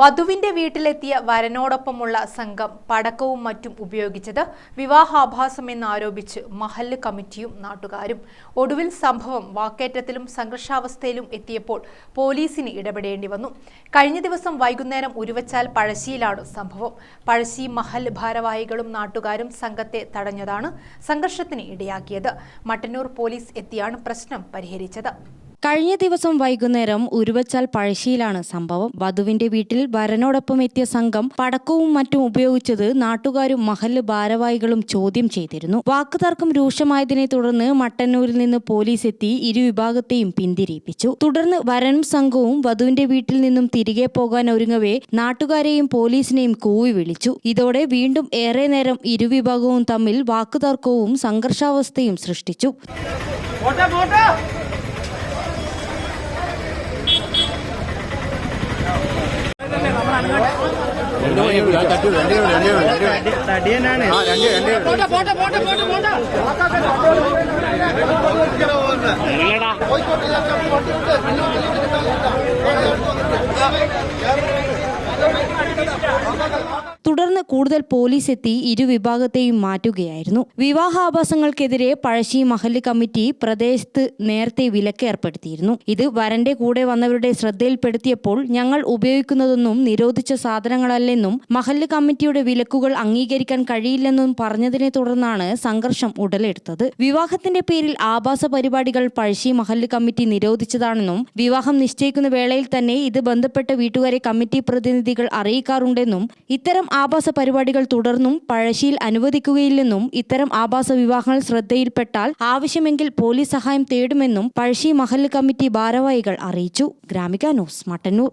വധുവിന്റെ വീട്ടിലെത്തിയ വരനോടൊപ്പമുള്ള സംഘം പടക്കവും മറ്റും ഉപയോഗിച്ചത് വിവാഹാഭാസമെന്നാരോപിച്ച് മഹല്ല് കമ്മിറ്റിയും നാട്ടുകാരും. ഒടുവിൽ സംഭവം വാക്കേറ്റത്തിലും സംഘർഷാവസ്ഥയിലും എത്തിയപ്പോൾ പോലീസിന് ഇടപെടേണ്ടി വന്നു. കഴിഞ്ഞ ദിവസം വൈകുന്നേരം ഉരുവച്ചാൽ പഴശ്ശിയിലാണ് സംഭവം. പഴശ്ശി മഹല്ല് ഭാരവാഹികളും നാട്ടുകാരും സംഘത്തെ തടഞ്ഞതാണ് സംഘർഷത്തിന് ഇടയാക്കിയത്. മട്ടന്നൂർ പോലീസ് എത്തിയാണ് പ്രശ്നം പരിഹരിച്ചത്. കഴിഞ്ഞ ദിവസം വൈകുന്നേരം ഉരുവച്ചാൽ പഴശ്ശിയിലാണ് സംഭവം. വധുവിന്റെ വീട്ടിൽ വരനോടൊപ്പം എത്തിയ സംഘം പടക്കവും മറ്റും ഉപയോഗിച്ചത് നാട്ടുകാരും മഹല്ല് ഭാരവാഹികളും ചോദ്യം ചെയ്തിരുന്നു. വാക്കുതർക്കം രൂക്ഷമായതിനെ തുടർന്ന് മട്ടന്നൂരിൽ നിന്ന് പോലീസ് എത്തി ഇരുവിഭാഗത്തെയും പിന്തിരിപ്പിച്ചു. തുടർന്ന് വരനും സംഘവും വധുവിന്റെ വീട്ടിൽ നിന്നും തിരികെ പോകാൻ ഒരുങ്ങവേ നാട്ടുകാരെയും പോലീസിനെയും കൂവി വിളിച്ചു. ഇതോടെ വീണ്ടും ഏറെ നേരം ഇരുവിഭാഗവും തമ്മിൽ വാക്കുതർക്കവും സംഘർഷാവസ്ഥയും സൃഷ്ടിച്ചു. இல்லடா തുടർന്ന് കൂടുതൽ പോലീസ് എത്തി ഇരുവിഭാഗത്തെയും മാറ്റുകയായിരുന്നു. വിവാഹാഭാസങ്ങൾക്കെതിരെ പഴശ്ശി മഹല്ല് കമ്മിറ്റി പ്രദേശത്ത് നേരത്തെ വിലക്ക് ഏർപ്പെടുത്തിയിരുന്നു. ഇത് വരന്റെ കൂടെ വന്നവരുടെ ശ്രദ്ധയിൽപ്പെടുത്തിയപ്പോൾ ഞങ്ങൾ ഉപയോഗിക്കുന്നതൊന്നും നിരോധിച്ച സാധനങ്ങളല്ലെന്നും മഹല്ല് കമ്മിറ്റിയുടെ വിലക്കുകൾ അംഗീകരിക്കാൻ കഴിയില്ലെന്നും പറഞ്ഞതിനെ തുടർന്നാണ് സംഘർഷം ഉടലെടുത്തത്. വിവാഹത്തിന്റെ പേരിൽ ആഭാസ പരിപാടികൾ പഴശ്ശി മഹല്ല് കമ്മിറ്റി നിരോധിച്ചതാണെന്നും വിവാഹം നിശ്ചയിക്കുന്ന വേളയിൽ തന്നെ ഇത് ബന്ധപ്പെട്ട വീട്ടുകാരെ കമ്മിറ്റി പ്രതിനിധികൾ അറിയിക്കാറുണ്ടെന്നും ഇത്തരം ആഭാസ പരിപാടികൾ തുടർന്നും പഴശ്ശിയിൽ അനുവദിക്കുകയില്ലെന്നും ഇത്തരം ആഭാസ വിവാഹങ്ങൾ ശ്രദ്ധയിൽപ്പെട്ടാൽ ആവശ്യമെങ്കിൽ പോലീസ് സഹായം തേടുമെന്നും പഴശ്ശി മഹല്ല് കമ്മിറ്റി ഭാരവാഹികൾ അറിയിച്ചു. ഗ്രാമിക ന്യൂസ് മട്ടന്നൂർ.